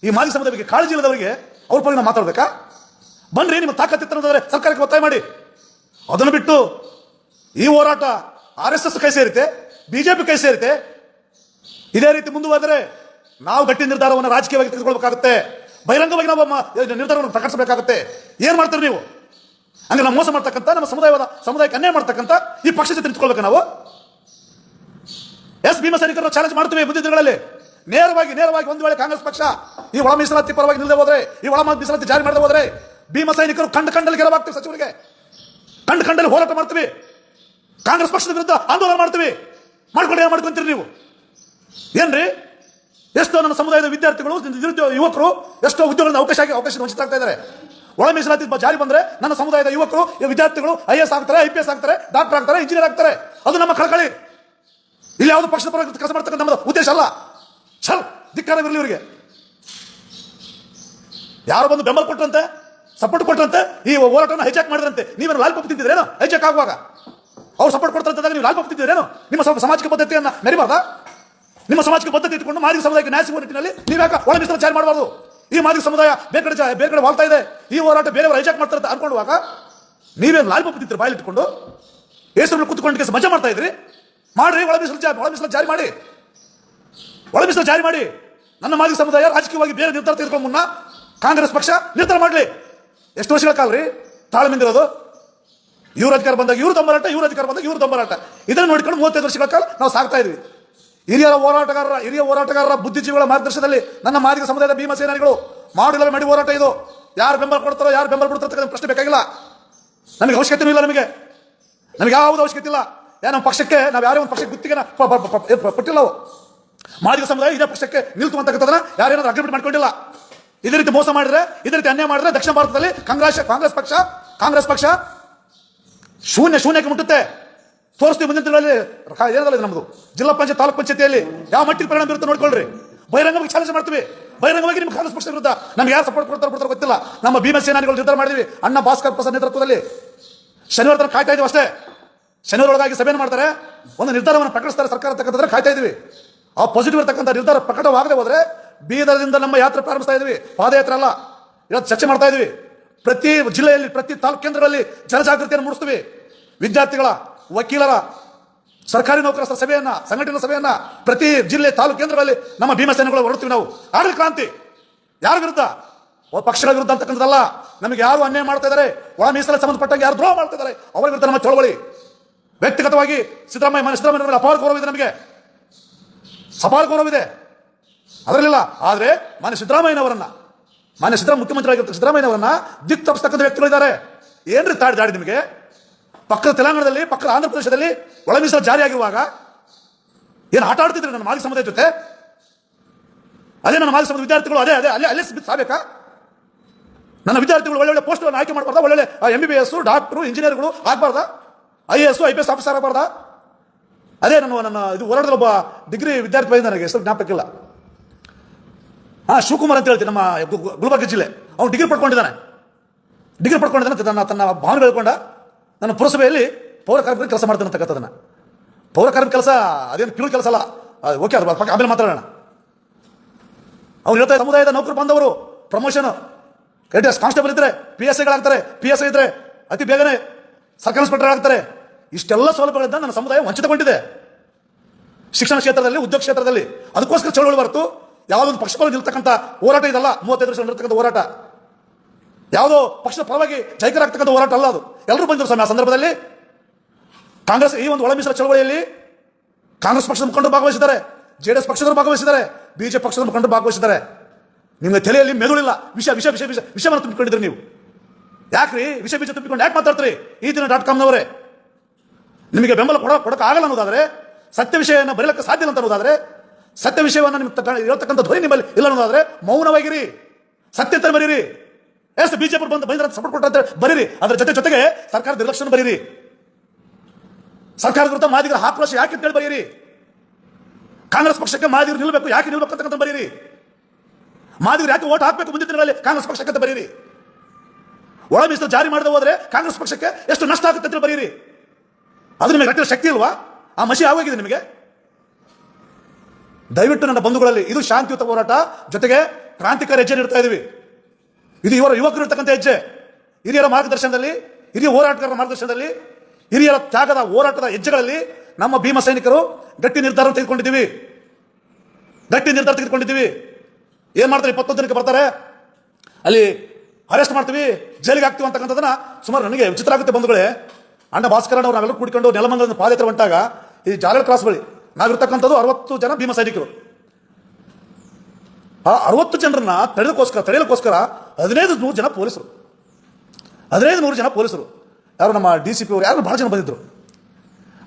A: ಈ ಮಾಜಿ ಸಮುದಾಯ ಬಗ್ಗೆ ಕಾಳಜಿ ಇಲ್ಲದವರಿಗೆ ಅವ್ರ ಬಗ್ಗೆ ನಾವು ಮಾತಾಡ್ಬೇಕಾ? ಬನ್ರಿ, ನಿಮ್ಮ ತಾಕತ್ತಿತ್ತಂದ್ರೆ ಸರ್ಕಾರಕ್ಕೆ ಒತ್ತಾಯ ಮಾಡಿ. ಅದನ್ನು ಬಿಟ್ಟು ಈ ಹೋರಾಟ ಆರ್ ಎಸ್ ಎಸ್ ಕೈ ಸೇರಿತೆ ಬಿಜೆಪಿ ಕೈ ಸೇರಿತೆ. ಇದೇ ರೀತಿ ಮುಂದುವರೆದರೆ ನಾವು ಗಟ್ಟಿ ನಿರ್ಧಾರವನ್ನು ರಾಜಕೀಯವಾಗಿ ತೆಗೆದುಕೊಳ್ಬೇಕಾಗುತ್ತೆ. ಬಹಿರಂಗವಾಗಿ ನಾವು ನಿರ್ಧಾರವನ್ನು ಪ್ರಕಟಿಸಬೇಕಾಗುತ್ತೆ. ಏನು ಮಾಡ್ತೀರಿ ನೀವು? ಹಂಗೆ ನಾವು ಮೋಸ ಮಾಡ್ತಕ್ಕಂಥ, ನಮ್ಮ ಸಮುದಾಯವಾದ ಸಮುದಾಯಕ್ಕೆ ಅನ್ಯಾಯ ಮಾಡ್ತಕ್ಕಂಥ ಈ ಪಕ್ಷ ಜೊತೆ ನಿಂತ್ಕೊಳ್ಬೇಕು ನಾವು. ಎಸ್ ಭೀಮಸೈನಿಕರನ್ನು ಚಾಲೆಂಜ್ ಮಾಡ್ತೀವಿ ಮುಂದಿನ ದಿನಗಳಲ್ಲಿ ನೇರವಾಗಿ ನೇರವಾಗಿ ಒಂದು ವೇಳೆ ಕಾಂಗ್ರೆಸ್ ಪಕ್ಷ ಈ ಒಳ ಮೀಸಲಾತಿ ಪರವಾಗಿ ನಿಲ್ಲದೆ ಹೋದ್ರೆ, ಈ ಒಳ ಮೀಸಲಾತಿ ಜಾರಿ ಮಾಡದೆ ಹೋದ್ರೆ ಭೀಮ ಸೈನಿಕರು ಕಂಡು ಕಂಡಲ್ಲಿ ಗೆಲುವಾಗ್ತೀವಿ ಸಚಿವರಿಗೆ. ಕಂಡು ಕಂಡಲ್ಲಿ ಹೋರಾಟ ಮಾಡ್ತೀವಿ. ಕಾಂಗ್ರೆಸ್ ಪಕ್ಷದ ವಿರುದ್ಧ ಆಂದೋಲನ ಮಾಡ್ತೀವಿ. ಮಾಡ್ಕೊಂಡು ಏನು ಮಾಡ್ಕೊಂತೀರಿ ನೀವು? ಏನ್ರಿ? ಎಷ್ಟೋ ನನ್ನ ಸಮುದಾಯದ ವಿದ್ಯಾರ್ಥಿಗಳು ನಿರುದ್ಯೋಗ ಯುವಕರು ಎಷ್ಟೋ ಉದ್ಯೋಗದ ಅವಕಾಶ ಆಗಿ ಅವಕಾಶ ವಂಚಿತರಾಗ್ತಾ ಇದ್ದಾರೆ. ಒಳ ಮೀಸಲಾತಿ ಜಾರಿ ಬಂದ್ರೆ ನನ್ನ ಸಮುದಾಯದ ಯುವಕರು ವಿದ್ಯಾರ್ಥಿಗಳು ಐ ಎಸ್ ಆಗ್ತಾರೆ ಐ ಪಿ ಎಸ್ ಆಗ್ತಾರೆ ಡಾಕ್ಟರ್ ಆಗ್ತಾರೆ ಇಂಜಿನಿಯರ್ ಆಗ್ತಾರೆ. ಅದು ನಮ್ಮ ಕಳಕಳಿ. ಇಲ್ಲಿ ಯಾವುದು ಪಕ್ಷದ ಪರ ಕೆಲಸ ಮಾಡ್ತಕ್ಕಂಥ ನಮ್ಮದು ಉದ್ದೇಶ ಅಲ್ಲ. ಛಲ್, ಧಿಕ್ಕಾರವಿರಲಿ ಇವರಿಗೆ. ಯಾರು ಬಂದು ಬೆಂಬಲ ಕೊಟ್ಟರಂತೆ ಸಪೋರ್ಟ್ ಕೊಟ್ಟರಂತೆ ಈ ಹೋರಾಟವನ್ನು ಹೈಜಾಕ್ ಮಾಡಿದ್ರಂತೆ. ನೀವೇನು ಲಾಲ್ ಪಪ್ಪ ತಿಂತಿದ್ರೇನು ಹೈಜಾಕ್ ಆಗುವಾಗ. ಅವ್ರು ಸಪೋರ್ಟ್ ಕೊಡ್ತಾರಂತ ನೀವು ಲಾಲ್ ಪಪ್ಪ ತಿಂತಿದ್ರೇನು ನಿಮ್ಮ ಸಾಮಾಜಿಕ ಪದ್ಧತಿಯನ್ನು ಮೆರಿಬಾರ್ದಾ ನಿಮ್ಮ ಸಮಾಜಕ್ಕೆ ಪದ್ಧತಿ ಇಟ್ಟುಕೊಂಡು ಮಾದಿಗ ಸಮುದಾಯಕ್ಕೆ ನ್ಯಾಯ ಸಿಗುವ ನಿಟ್ಟಿನಲ್ಲಿ ಯಾಕೆ ಒಳ ಮೀಸಲು ಜಾರಿ ಮಾಡಬಾರ್ದು? ಈ ಮಾದಿಗ ಸಮುದಾಯ ಬೇರೆ ಕಡೆ ಬೇರೆ ಕಡೆ ವಾಳ್ತಾ ಇದೆ. ಈ ಹೋರಾಟ ಬೇರೆಯವರು ಹೈಜಾಕ್ ಮಾಡ್ತಾರೆ ಅಂತ ಅನ್ಕೊಳ್ಳುವಾಗ ನೀವೇ ಲಾಲ್ ಪಪ್ಪ ತಿಂತೀರಿ ಹೆಸರು ಕೂತ್ಕೊಂಡು ಮಜಾ ಮಾಡ್ತಾ ಇದ್ರಿ? ಮಾಡ್ರಿ, ಒಳ ಮೀಸಲು ಒಳ ಮೀಸಲು ಜಾರಿ ಮಾಡಿ. ಒಳ ಮೀಸಲು ಜಾರಿ ಮಾಡಿ. ನನ್ನ ಮಾದಿಗ ಸಮುದಾಯ ರಾಜಕೀಯವಾಗಿ ಬೇರೆ ನಿರ್ಧಾರ ತೆಗೆದುಕೊಂಡು ಮುನ್ನ ಕಾಂಗ್ರೆಸ್ ಪಕ್ಷ ನಿರ್ಧಾರ ಮಾಡಲಿ. ಎಷ್ಟು ವರ್ಷಗಳ ಕಾಲ ರೀ? ತಾಳ್ಮೆಂದಿರೋದು ಇವ್ರ ಅಧಿಕಾರ ಬಂದಾಗ ಇವ್ರ ದೊಂಬರಾಟ ಇವ್ರ ಅಧಿಕಾರ ಬಂದಾಗ ಇವ್ರ ದೊಂಬರಾಟ ಇದನ್ನು ನೋಡಿಕೊಂಡು ಮೂವತ್ತೈದು ವರ್ಷಗಳ ಕಾಲ ನಾವು ಸಾಗ್ತಾ ಇದ್ವಿ. ಹಿರಿಯರ ಹೋರಾಟಗಾರರ, ಹಿರಿಯ ಹೋರಾಟಗಾರರ ಬುದ್ಧಿಜೀವಿಗಳ ಮಾರ್ಗದರ್ಶನದಲ್ಲಿ ನನ್ನ ಮಾದಿಗ ಸಮುದಾಯದ ಭೀಮಸೇನಾನಿಗಳು ಮಾಡಿಲ್ಲ ಮಾಡಿ ಹೋರಾಟ ಇದು. ಯಾರು ಬೆಂಬಲ ಕೊಡ್ತಾರೋ, ಯಾರು ಬೆಂಬಲ ಕೊಡ್ತಾರೋ ಪ್ರಶ್ನೆ ಬೇಕಾಗಿಲ್ಲ. ನಮಗೆ ಅವಶ್ಯಕತೆ ಇಲ್ಲ ನಮಗೆ. ನಮಗೆ ಯಾವುದು ಅವಶ್ಯಕತೆ ಇಲ್ಲ. ಯಾ ನಮ್ಮ ಪಕ್ಷಕ್ಕೆ, ನಾವು ಯಾರೇ ಒಂದು ಪಕ್ಷಕ್ಕೆ ಗುತ್ತಿಗೆ ಪಟ್ಟಿಲ್ಲ ನಾವು ಮಾದಿಗ ಸಮುದಾಯ ಇದೇ ಪಕ್ಷಕ್ಕೆ ನಿಲ್ತು ಅಂತಕ್ಕಂಥದ್ದನ್ನ ಯಾರೇನಾದ್ರು ಅಗ್ರಿಮೆಂಟ್ ಮಾಡ್ಕೊಂಡಿಲ್ಲ. ಇದೇ ರೀತಿ ಮೋಸ ಮಾಡಿದ್ರೆ, ಇದೇ ರೀತಿ ಅನ್ಯಾಯ ಮಾಡಿದ್ರೆ ದಕ್ಷಿಣ ಭಾರತದಲ್ಲಿ ಕಾಂಗ್ರೆಸ್ ಕಾಂಗ್ರೆಸ್ ಪಕ್ಷ ಕಾಂಗ್ರೆಸ್ ಪಕ್ಷ ಶೂನ್ಯ, ಶೂನ್ಯಕ್ಕೆ ಮುಟ್ಟುತ್ತೆ. ತೋರಿಸ್ತೀವಿ ಮುಂದಿನ ತಿಂಗಳಲ್ಲಿ. ಏನದಲ್ಲ ನಮ್ಮದು ಜಿಲ್ಲಾ ಪಂಚಾಯತ್, ತಾಲೂಕು ಪಂಚಾಯತಿಯಲ್ಲಿ ಯಾವ ಮಟ್ಟಿಗೆ ಪರಿಣಾಮ ಬೀರುತ್ತೆ ನೋಡ್ಕೊಳ್ರಿ. ಬಹಿರಂಗವಾಗಿ ಚಾಲೆಂಜ್ ಮಾಡ್ತೀವಿ. ಬಹಿರಂಗವಾಗಿ ನಿಮ್ಮ ಕಾಂಗ್ರೆಸ್ ಪಕ್ಷದ ವಿರುದ್ಧ ನಮ್ಗೆ ಯಾರು ಸಪೋರ್ಟ್ ಕೊಡ್ತಾರೆ ಕೊಡ್ತಾರೆ ಗೊತ್ತಿಲ್ಲ. ನಮ್ಮ ಭೀಮ ಸೇನಾನಿಗಳು ನಿರ್ಧಾರ ಮಾಡಿದ್ವಿ. ಅಣ್ಣ ಭಾಸ್ಕರ್ ಪ್ರಸಾದ್ ನೇತೃತ್ವದಲ್ಲಿ. ಶನಿವಾರ ತನಕ ಕಾಯ್ತಾ ಇದೀವಿ ಅಷ್ಟೇ. ಶನಿವಾರ ಒಳಗಾಗಿ ಸಭೆಯನ್ನು ಮಾಡ್ತಾರೆ. ಒಂದು ನಿರ್ಧಾರವನ್ನು ಪ್ರಕಟಿಸ್ತಾರೆ ಸರ್ಕಾರ ತಕ್ಕಂತಂದ್ರೆ ಕಾಯ್ತಾ ಇದೀವಿ. ಆ ಪಾಸಿಟಿವ್ ಇರತಕ್ಕಂಥ ನಿರ್ಧಾರ ಪ್ರಕಟವಾಗದೆ ಹೋದ್ರೆ ಬೀದರದಿಂದ ನಮ್ಮ ಯಾತ್ರೆ ಪ್ರಾರಂಭಿಸ್ತಾ ಇದೀವಿ. ಪಾದಯಾತ್ರೆ ಅಲ್ಲ. ಇವತ್ತು ಚರ್ಚೆ ಮಾಡ್ತಾ ಇದೀವಿ. ಪ್ರತಿ ಜಿಲ್ಲೆಯಲ್ಲಿ, ಪ್ರತಿ ತಾಲೂಕು ಕೇಂದ್ರಗಳಲ್ಲಿ ಜನಜಾಗೃತಿಯನ್ನು ಮೂಡಿಸ್ತೀವಿ. ವಿದ್ಯಾರ್ಥಿಗಳ ವಕೀಲರ ಸರ್ಕಾರಿ ನೌಕರರ ಸಭೆಯನ್ನ, ಸಂಘಟನೆ ಸಭೆಯನ್ನ ಪ್ರತಿ ಜಿಲ್ಲೆ, ತಾಲೂಕು ಕೇಂದ್ರಗಳಲ್ಲಿ ನಮ್ಮ ಭೀಮಸೇನೆಗಳು ಹೊರಡ್ತೀವಿ ನಾವು. ಆಡಳಿತ ಕ್ರಾಂತಿ. ಯಾರ ವಿರುದ್ಧ? ಪಕ್ಷಗಳ ವಿರುದ್ಧ ಅಂತಕ್ಕಂಥದ್ದಲ್ಲ. ನಮಗೆ ಯಾರು ಅನ್ಯಾಯ ಮಾಡ್ತಾ ಇದ್ದಾರೆ? ಒಳ ಮೀಸಲು ಸಂಬಂಧಪಟ್ಟಂಗೆ ಯಾರು ದ್ರೋಹ ಮಾಡ್ತಾ ಇದ್ದಾರೆ? ಅವರ ವಿರುದ್ಧ ನಮ್ಮ ಚಳವಳಿ. ವ್ಯಕ್ತಿಗತವಾಗಿ ಸಿದ್ದರಾಮಯ್ಯ ಸಿದ್ದರಾಮಯ್ಯ ಅಪಾರ ಗೌರವ ಇದೆ ನಮಗೆ. ಸಪಾಲ ಗೌರವ ಇದೆ. ಅದರಲ್ಲಿಲ್ಲ. ಆದರೆ ಮಾನ್ಯ ಸಿದ್ದರಾಮಯ್ಯನವರನ್ನ, ಮಾನ್ಯ ಸಿದ್ದರಾಮ ಮುಖ್ಯಮಂತ್ರಿ ಆಗಿರ್ತ ಸಿದ್ದರಾಮಯ್ಯನವರನ್ನ ದಿಕ್ ತಪ್ಪಿಸ್ತಕ್ಕಂಥ ವ್ಯಕ್ತಿಗಳಿದ್ದಾರೆ. ಏನ್ರಿ ತಾಡಿ ದಾಡಿ ನಿಮಗೆ? ಪಕ್ಕದ ತೆಲಂಗಾಣದಲ್ಲಿ, ಪಕ್ಕದ ಆಂಧ್ರ ಪ್ರದೇಶದಲ್ಲಿ ಒಳ ಮೀಸಲು ಜಾರಿಯಾಗಿರುವಾಗ ಏನು ಆಟ ಆಡ್ತಿದ್ರೆ ನನ್ನ ಮಾಜಿ ಸಮುದಾಯ ಜೊತೆ? ಅದೇ ನನ್ನ ಮಾಜಿ ಸಮುದಾಯ ವಿದ್ಯಾರ್ಥಿಗಳು, ಅದೇ ಅದೇ, ಅಲ್ಲೇ ಅಲ್ಲೇ ಸಾಬೇಕಾ? ನನ್ನ ವಿದ್ಯಾರ್ಥಿಗಳು ಒಳ್ಳೊಳ್ಳೆ ಪೋಸ್ಟ್ಗಳನ್ನು ಆಯ್ಕೆ ಮಾಡಬಾರ್ದಾ? ಒಳ್ಳೊಳ್ಳೆ M B B S doctor ಇಂಜಿನಿಯರ್ಗಳು ಆಗಬಾರ್ದ? I S I P S officer ಆಗಬಾರ್ದ? ಅದೇ ನನ್ನ ನನ್ನ, ಇದು ಹೋರಾಟದ ಒಬ್ಬ ಡಿಗ್ರಿ ವಿದ್ಯಾರ್ಥಿ ಬಂದ ನನಗೆ, ಹೆಸರು ಜ್ಞಾಪಕಿಲ್ಲ ಹಾಂ, ಶಿವಕುಮಾರ್ ಅಂತ ಹೇಳ್ತೀನಿ ನಮ್ಮ ಗುಲ್ಬರ್ಗ ಜಿಲ್ಲೆ. ಅವ್ನು ಡಿಗ್ರಿ ಪಡ್ಕೊಂಡಿದ್ದಾನೆ. ಡಿಗ್ರಿ ಪಡ್ಕೊಂಡಿದ್ದಾನೆ ತನ್ನ ತನ್ನ ಭಾವನೆ ಹೇಳ್ಕೊಂಡ. ನನ್ನ ಪುರಸಭೆಯಲ್ಲಿ ಪೌರ ಕಾರ್ಮಿಕರಿಗೆ ಕೆಲಸ ಮಾಡ್ತಾನೆ ಅಂತಕ್ಕಂಥದ್ದನ್ನ ಪೌರ ಕಾರ್ಮಿಕ ಕೆಲಸ, ಅದೇನು ಪಿಳು ಕೆಲಸ ಅಲ್ಲ. ಓಕೆ, ಅದು ಪಕ್ಕ ಆಮೇಲೆ ಮಾತಾಡೋಣ. ಅವ್ರು ಹೇಳ್ತಾರೆ ಸಮುದಾಯದ ನೌಕರು ಬಂದವರು ಪ್ರಮೋಷನ್ ಎಸ್ ಕಾನ್ಸ್ಟೇಬಲ್ ಇದ್ದರೆ ಪಿ ಎಸ್ ಐಗಳಾಗ್ತಾರೆ ಪಿ ಎಸ್ ಐ ಇದ್ದರೆ ಅತಿ ಬೇಗನೆ ಸರ್ಕಾರಿ ಇನ್ಸ್ಪೆಕ್ಟರ್ ಆಗ್ತಾರೆ. ಇಷ್ಟೆಲ್ಲ ಸೌಲಭ್ಯಗಳಿಂದ ನನ್ನ ಸಮುದಾಯ ವಂಚಿತಗೊಂಡಿದೆ. ಶಿಕ್ಷಣ ಕ್ಷೇತ್ರದಲ್ಲಿ, ಉದ್ಯೋಗ ಕ್ಷೇತ್ರದಲ್ಲಿ. ಅದಕ್ಕೋಸ್ಕರ ಚಳವಳಿ ಹೊರತು ಯಾವುದೊಂದು ಪಕ್ಷಗಳು ನಿಲ್ತಕ್ಕಂಥ ಹೋರಾಟ ಇದಲ್ಲ. ಮೂವತ್ತೈದು ವರ್ಷ ನಿಲ್ತಕ್ಕಂಥ ಹೋರಾಟ. ಯಾವುದೋ ಪಕ್ಷದ ಪರವಾಗಿ ಜೈಕರಾಗ್ತಕ್ಕಂಥ ಹೋರಾಟ ಅಲ್ಲ ಅದು. ಎಲ್ಲರೂ ಬಂದರು ಸ್ವಾಮಿ, ಆ ಸಂದರ್ಭದಲ್ಲಿ ಕಾಂಗ್ರೆಸ್ ಈ ಒಂದು ಒಳ ಚಳವಳಿಯಲ್ಲಿ ಕಾಂಗ್ರೆಸ್ ಪಕ್ಷದ ಮುಖಂಡರು ಭಾಗವಹಿಸಿದ್ದಾರೆ, ಜೆ ಡಿ ಎಸ್ ಪಕ್ಷದವರು ಭಾಗವಹಿಸಿದ್ದಾರೆ ಬಿಜೆಪಿ ಪಕ್ಷದ ಮುಖಂಡರು ಭಾಗವಹಿಸಿದ್ದಾರೆ. ನಿಮ್ಮ ತಲೆಯಲ್ಲಿ ಮೆದುಳಿಲ್ಲ. ವಿಷ ವಿಷ ವಿಷ ವಿಷ ವಿಷವನ್ನು ತುಂಬಿಕೊಂಡಿದ್ರಿ ನೀವು. ಯಾಕ್ರಿ? ವಿಷ, ಬೀಜ ತುಂಬಿಕೊಂಡು ಯಾಕೆ ಮಾತಾಡ್ತೀರಿ? ಈ ದಿನ ಡಾಟ್ ಕಾಮ್ನವರೇ. ನಿಮಗೆ ಬೆಂಬಲ ಕೊಡೋ ಕೊಡಕ್ಕೆ ಆಗಲ್ಲ ಅನ್ನೋದಾದರೆ, ಸತ್ಯ ವಿಷಯವನ್ನು ಬರೀಲಕ್ಕೆ ಸಾಧ್ಯ ಇಲ್ಲ ಅಂತ ಅನ್ನೋದಾದರೆ, ಸತ್ಯ ವಿಷಯವನ್ನು ನಿಮ್ಗೆ ಇರತಕ್ಕಂಥ ಧ್ವನಿ ನಿಮ್ಮಲ್ಲಿ ಇಲ್ಲ ಅನ್ನೋದಾದರೆ, ಮೌನವಾಗಿರಿ. ಸತ್ಯತೆ ಬರೀರಿ. ಎಸ್, ಬಿಜೆಪಿ ಬಂದು ಬಂದ್ರೆ ಸಪೋರ್ಟ್ ಕೊಟ್ಟಂತ ಬರೀರಿ. ಅದ್ರ ಜೊತೆ ಜೊತೆಗೆ ಸರ್ಕಾರ ನಿರ್ಲಕ್ಷ್ಯ ಬರೀರಿ. ಸರ್ಕಾರದ ವಿರುದ್ಧ ಮಾದಿಗರ ಆಕ್ರೋಶ ಯಾಕೆ ಅಂತೇಳಿ ಬರೀರಿ. ಕಾಂಗ್ರೆಸ್ ಪಕ್ಷಕ್ಕೆ ಮಾದಿಗರು ನಿಲ್ಬೇಕು, ಯಾಕೆ ನಿಲ್ಬೇಕು ಅಂತಕ್ಕಂಥ ಬರೀರಿ. ಮಾದಿಗರು ಯಾಕೆ ಓಟ್ ಹಾಕಬೇಕು ಮುಂದಿನ ದಿನಗಳಲ್ಲಿ, ಕಾಂಗ್ರೆಸ್ ಪಕ್ಷಕ್ಕೆ ಅಂತ ಬರೀರಿ. ಒಳ ಮೀಸಲು ಜಾರಿ ಮಾಡದೆ ಹೋದ್ರೆ ಕಾಂಗ್ರೆಸ್ ಪಕ್ಷಕ್ಕೆ ಎಷ್ಟು ನಷ್ಟ ಆಗುತ್ತೆ ಅಂತ ಬರೀರಿ. ಅದು ನಿಮಗೆ ರಕ್ತ ಶಕ್ತಿ ಇಲ್ವಾ? ಆ ಮಸಿ ಆಗೋಗಿದೆ ನಿಮಗೆ. ದಯವಿಟ್ಟು ನನ್ನ ಬಂಧುಗಳಲ್ಲಿ, ಇದು ಶಾಂತಿಯುತ ಹೋರಾಟ. ಜೊತೆಗೆ ಕ್ರಾಂತಿಕಾರಿ ಹೆಜ್ಜೆ ನೀಡ್ತಾ ಇದೀವಿ. ಇದು ಇವರ ಯುವಕರು ಇರ್ತಕ್ಕಂಥ ಹೆಜ್ಜೆ. ಹಿರಿಯರ ಮಾರ್ಗದರ್ಶನದಲ್ಲಿ, ಹಿರಿಯ ಹೋರಾಟಗಾರರ ಮಾರ್ಗದರ್ಶನದಲ್ಲಿ, ಹಿರಿಯರ ತ್ಯಾಗದ ಹೋರಾಟದ ಹೆಜ್ಜೆಗಳಲ್ಲಿ ನಮ್ಮ ಭೀಮ ಸೈನಿಕರು ಗಟ್ಟಿ ನಿರ್ಧಾರ ತೆಗೆದುಕೊಂಡಿದ್ದೀವಿ. ಗಟ್ಟಿ ನಿರ್ಧಾರ ತೆಗೆದುಕೊಂಡಿದ್ದೀವಿ. ಏನ್ ಮಾಡ್ತಾರೆ, ಇಪ್ಪತ್ತೊಂದು ದಿನಕ್ಕೆ ಬರ್ತಾರೆ. ಅಲ್ಲಿ ಅರೆಸ್ಟ್ ಮಾಡ್ತೀವಿ, ಜೈಲಿಗೆ ಹಾಕ್ತೀವಿ ಅಂತಕ್ಕಂಥದ್ದನ್ನ ಸುಮಾರು ನನಗೆ ವಿಚಿತ್ರ ಆಗುತ್ತೆ ಬಂಧುಗಳೇ. ಅಣ್ಣ ಭಾಸ್ಕರ ಅವ್ರು ಕೂಡಿಕೊಂಡು ನೆಲಮಂಗಲದ ಪಾದಯಾತ್ರೆ ಹೊಂಟಾಗ ಈ ಜಾಲ ಕ್ರಾಸ್ ಬಳಿ ನಾವಿರ್ತಕ್ಕಂಥದ್ದು ಅರವತ್ತು ಜನ ಭೀಮ ಸೈನಿಕರು. ಆ ಅರವತ್ತು ಜನರನ್ನ ತಡೆದಕ್ಕೋಸ್ಕರ, ತಡೆಯಲಿಕ್ಕೋಸ್ಕರ ಹದಿನೈದು ನೂರು ಜನ ಪೊಲೀಸರು. ಹದಿನೈದು ನೂರು ಜನ ಪೊಲೀಸರು. ಯಾರು ನಮ್ಮ ಡಿ ಸಿ ಪಿ ಅವರು, ಯಾರು ಭಾಳ ಜನ ಬಂದಿದ್ರು.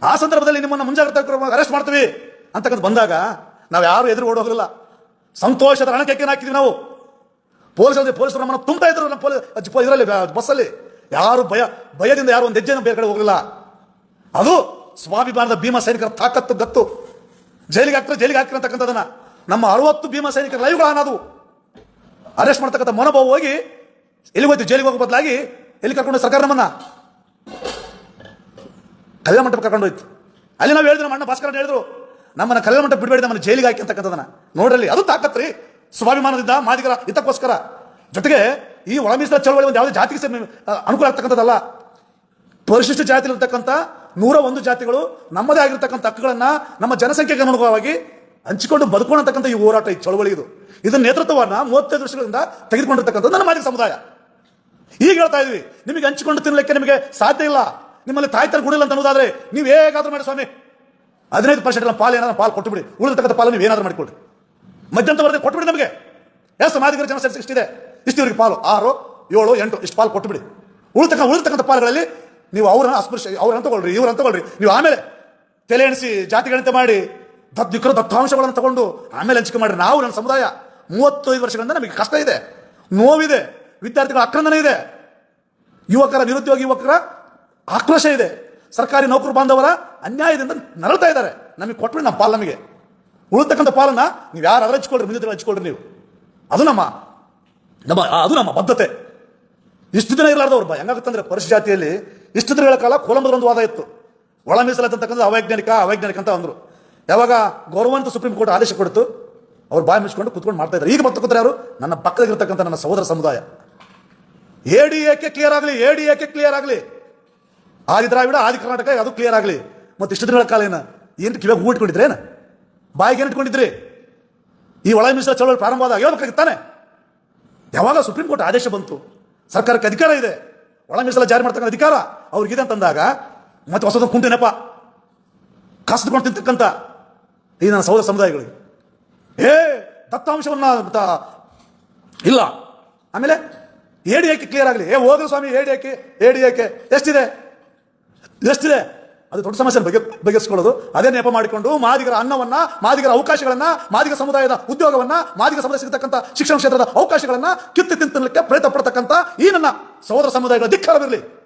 A: ಆ ಸಂದರ್ಭದಲ್ಲಿ ನಿಮ್ಮನ್ನು ಮುಂಜಾಗ್ರತಾ ಕ್ರಮ ಅರೆಸ್ಟ್ ಮಾಡ್ತೀವಿ ಅಂತಕ್ಕಂಥ ಬಂದಾಗ ನಾವು ಯಾರು ಎದುರು ಓಡೋಗಲಿಲ್ಲ ಸಂತೋಷದ ರಣಕ್ಕೆ ಹಾಕಿದ್ವಿ ನಾವು. ಪೊಲೀಸರಲ್ಲಿ ಪೊಲೀಸರು ನಮ್ಮನ್ನು ತುಂಬ್ತಾ ಇದ್ರು, ನಮ್ಮ ಪೊಲೀಸ್ ಇದರಲ್ಲಿ ಬಸ್ಸಲ್ಲಿ. ಯಾರು ಭಯ ಭಯದಿಂದ ಯಾರು ಒಂದು ಹೆಜ್ಜೆನ ಬೇರೆ ಕಡೆ ಹೋಗಲಿಲ್ಲ. ಅದು ಸ್ವಾಭಿಮಾನದ ಭೀಮ ಸೈನಿಕರ ತಾಕತ್ತು ಗತ್ತು. ಜೈಲಿಗೆ ಹಾಕ್ತಾರೆ ಜೈಲಿಗೆ ಹಾಕ್ತಾರೆ ಅಂತಕ್ಕಂಥದ್ದನ್ನ. ನಮ್ಮ ಅರವತ್ತು ಭೀಮ ಸೈನಿಕರ ಲೈವ್ಗಳನ್ನದು ಅರೆಸ್ಟ್ ಮಾಡ್ತಕ್ಕಂಥ ಮನೋಭಾವ ಹೋಗಿ ಎಲ್ಲಿ ಹೋಯ್ತು? ಜೈಲಿಗೆ ಹೋಗೋ ಬದಲಾಗಿ ಎಲ್ಲಿ ಕರ್ಕೊಂಡು ಸರ್ಕಾರ ನಮ್ಮನ್ನ? ಕಲ್ಯಾಣ ಮಂಟಪ ಕರ್ಕೊಂಡು ಹೋಯ್ತು. ಅಲ್ಲಿ ನಾವು ಹೇಳಿದ್ರು ನಮ್ಮ ಅಣ್ಣ ಭಾಸ್ಕರ ಹೇಳಿದ್ರು, ನಮ್ಮನ್ನ ಕಲ್ಯಾಣ ಮಂಟಪ ಬಿಡಬೇಡಿ, ನಮ್ಮನ್ನ ಜೈಲಿಗೆ ಹಾಕಿ ಅಂತಕ್ಕಂಥದನ್ನ ನೋಡ್ರಲ್ಲಿ ಅದು ತಾಕತ್ರಿ. ಸ್ವಾಭಿಮಾನದಿಂದ ಮಾದಿಗರ ಹಿತಕ್ಕೋಸ್ಕರ. ಜೊತೆಗೆ ಈ ಒಳ ಮೀಸಲ ಚಳವಳಿ ಒಂದು ಯಾವುದೇ ಜಾತಿಗೆ ಅನುಕೂಲ ಆಗ್ತಕ್ಕಂಥದ್ದಲ್ಲ. ಪರಿಶಿಷ್ಟ ಜಾತಿಲಿರ್ತಕ್ಕಂಥ ನೂರ ಒಂದು ಜಾತಿಗಳು ನಮ್ಮದೇ ಆಗಿರ್ತಕ್ಕಂಥ ಹಕ್ಕುಗಳನ್ನ ನಮ್ಮ ಜನಸಂಖ್ಯೆಗೆ ಅನುಗುಣವಾಗಿ ಹಂಚಿಕೊಂಡು ಬದುಕೊಂಡಂತಕ್ಕಂಥ ಈ ಹೋರಾಟ, ಈ ಚಳವಳಿ ಇದು. ಇದರ ನೇತೃತ್ವವನ್ನು ಮೂವತ್ತೈದು ವರ್ಷಗಳಿಂದ ತೆಗೆದುಕೊಂಡಿರ್ತಕ್ಕಂಥದ್ದು ನನ್ನ ಮಾಲಿಕ ಸಮುದಾಯ. ಈಗ ಹೇಳ್ತಾ ಇದೀವಿ, ನಿಮಗೆ ಹಂಚಿಕೊಂಡು ತಿನ್ನಲಿಕ್ಕೆ ನಿಮಗೆ ಸಾಧ್ಯ ಇಲ್ಲ. ನಿಮ್ಮಲ್ಲಿ ತಾಯ್ತರ ಗುಡಿಲ್ಲ ಅಂತ ಅನ್ನೋದಾದ್ರೆ ನೀವು ಹೇಗಾದ್ರೂ ಮಾಡಿ ಸ್ವಾಮಿ. ಹದಿನೈದು ಪರ್ಸೆಂಟ್ ಪಾಲು ಏನಾದ್ರು ಪಾಲು ಕೊಟ್ಟುಬಿಡಿ. ಉಳಿದತಕ್ಕಂಥ ಪಾಲು ನೀವು ಏನಾದ್ರೂ ಮಾಡಿಕೊಳ್ಳಿ ಮಧ್ಯಂತ ವರದಿ ಕೊಟ್ಟುಬಿಡಿ ನಮಗೆ. ಎಷ್ಟು ಮಾದಿಗರ ಜನಸಂಖ್ಯೆ ಇಷ್ಟಿದೆ. ಇಷ್ಟು ಇವ್ರಿಗೆ ಪಾಲು. ಆರು, ಏಳು, ಎಂಟು, ಇಷ್ಟು ಪಾಲು ಕೊಟ್ಟುಬಿಡಿ. ಉಳಿತಕ್ಕ ಉಳಿತಕ್ಕಂಥ ಪಾಲುಗಳಲ್ಲಿ ನೀವು ಅವ್ರನ್ನ ಅಸ್ಪೃಶ್ಯ ಅವ್ರನ್ನ ತಗೊಳ್ರಿ, ಇವ್ರನ್ನ ತಗೊಳ್ರಿ. ನೀವು ಆಮೇಲೆ ತಲೆ ಎಣಿಸಿ ಜಾತಿ ಗಣಿತ ಮಾಡಿ ದತ್ ದಿಕ್ಕರ ದತ್ತಾಂಶಗಳನ್ನು ತಗೊಂಡು ಆಮೇಲೆ ಹಂಚಿಕೆ ಮಾಡ್ರಿ. ನಾವು ನನ್ನ ಸಮುದಾಯ ಮೂವತ್ತೈದು ವರ್ಷಗಳಿಂದ ನಮಗೆ ಕಷ್ಟ ಇದೆ, ನೋವಿದೆ, ವಿದ್ಯಾರ್ಥಿಗಳ ಆಕ್ರಂದನ ಇದೆ, ಯುವಕರ ನಿರುದ್ಯೋಗಿ ಯುವಕರ ಆಕ್ರೋಶ ಇದೆ. ಸರ್ಕಾರಿ ನೌಕರು ಬಾಂಧವರ ಅನ್ಯಾಯದಿಂದ ನರಳ್ತಾ ಇದ್ದಾರೆ. ನಮಗೆ ಕೊಟ್ಬಿಡಿ ನಮ್ಮ ಪಾಲು ನಮಗೆ. ಉಳಿತಕ್ಕಂಥ ಪಾಲನ್ನ ನೀವು ಯಾರು ಹಂಚ್ಕೊಳ್ರಿ ದಿನ ಹಂಚ್ಕೊಳ್ರಿ ನೀವು. ಅದು ನಮ್ಮ ನಮ್ಮ, ಅದು ನಮ್ಮ ಬದ್ಧತೆ. ಇಷ್ಟು ದಿನ ಇರಲಾರ್ದವ್ರು ಬಾ, ಹೆಂಗಾಗುತ್ತಂದ್ರೆ ಪರಿಶಿ ಜಾತಿಯಲ್ಲಿ ಇಷ್ಟು ದಿನಗಳ ಕಾಲ ಕೋಲಂಬದ ಒಂದು ವಾದ ಇತ್ತು. ಒಳ ಮೀಸಲಾತಕ್ಕಂಥ ಅವೈಜ್ಞಾನಿಕ ಅವೈಜ್ಞಾನಿಕ ಅಂತ ಅಂದ್ರು. ಯಾವಾಗ ಗೌರವಂತ ಸುಪ್ರೀಂ ಕೋರ್ಟ್ ಆದೇಶ ಕೊಡ್ತು, ಅವ್ರು ಬಾಯಿ ಮುಚ್ಕೊಂಡು ಕುತ್ಕೊಂಡು ಮಾಡ್ತಾ ಇದ್ದಾರೆ. ಈಗ ಮತ್ತೆ ಕೂತ್ರೆ ಅವರು ನನ್ನ ಪಕ್ಕದಾಗಿರ್ತಕ್ಕಂಥ ನನ್ನ ಸಹೋದರ ಸಮುದಾಯ. ಎ ಡಿ ಎಕ್ಕೆ ಕ್ಲಿಯರ್ ಆಗಲಿ ಎ ಡಿ ಕ್ಲಿಯರ್ ಆಗಲಿ. ಆದಿ ದ್ರಾವಿಡ, ಆದಿ ಕರ್ನಾಟಕ ಅದು ಕ್ಲಿಯರ್ ಆಗಲಿ. ಮತ್ತೆ ಇಷ್ಟು ದಿನಗಳ ಕಾಲ ಏನು? ಏನು ಕಿವಾಗ ಹೂ ಇಟ್ಕೊಂಡಿದ್ರೆ ಏನು? ಬಾಯಿಗೆ ಏನು ಇಟ್ಕೊಂಡಿದ್ರಿ? ಈ ಒಳ ಮೀಸಲ ಚಳವಳಿ ಪ್ರಾರಂಭ ಆದಾಗ ಹೇಳ್ಬೇಕಾಗಿತ್ತು ತಾನೆ? ಯಾವಾಗ ಸುಪ್ರೀಂ ಕೋರ್ಟ್ ಆದೇಶ ಬಂತು? ಸರ್ಕಾರಕ್ಕೆ ಅಧಿಕಾರ ಇದೆ. ಒಳ ಮೀಸಲ ಜಾರಿ ಮಾಡ್ತಕ್ಕಂಥ ಅಧಿಕಾರ ಅವ್ರಿಗಿದೆ ಅಂತಂದಾಗ, ಮತ್ತೆ ಹೊಸದ ಕುಂಟಿನಪ್ಪ ಕಸಿದುಕೊಂಡು ತಿಂತಕ್ಕಂಥ ಈ ನನ್ನ ಸಹೋದರ ಸಮುದಾಯಗಳಿಗೆ. ಏ ದತ್ತಾಂಶವನ್ನ ಇಲ್ಲ. ಆಮೇಲೆ ಏಡಿ ಏಕೆ ಕ್ಲಿಯರ್ ಆಗಲಿ. ಏ, ಹೋದ್ರೆ ಸ್ವಾಮಿ ಏಡಿ ಏಕೆ ಏಡಿ ಏಕೆ ಎಷ್ಟಿದೆ? ಎಷ್ಟಿದೆ? ಅದು ದೊಡ್ಡ ಸಮಸ್ಯೆ ಬಗೆ, ಬಗೆಹರಿಸ್ಕೊಳ್ಳೋದು. ಅದೇ ನೆಪ ಮಾಡಿಕೊಂಡು ಮಾದಿಗರ ಅನ್ನವನ್ನ, ಮಾದಿಗರ ಅವಕಾಶಗಳನ್ನ, ಮಾದಿಗ ಸಮುದಾಯದ ಉದ್ಯೋಗವನ್ನ, ಮಾದಿಗ ಸಮುದಾಯ ಸಿಗತಕ್ಕಂಥ ಶಿಕ್ಷಣ ಕ್ಷೇತ್ರದ ಅವಕಾಶಗಳನ್ನ ಕಿತ್ತು ತಿಂತಲಿಕ್ಕೆ ಪ್ರಯತ್ನ ಪಡ್ತಕ್ಕಂಥ ಈ ನನ್ನ ಸಹೋದರ ಸಮುದಾಯಗಳ ಧಿಕ್ಕಾರವಿರಲಿ.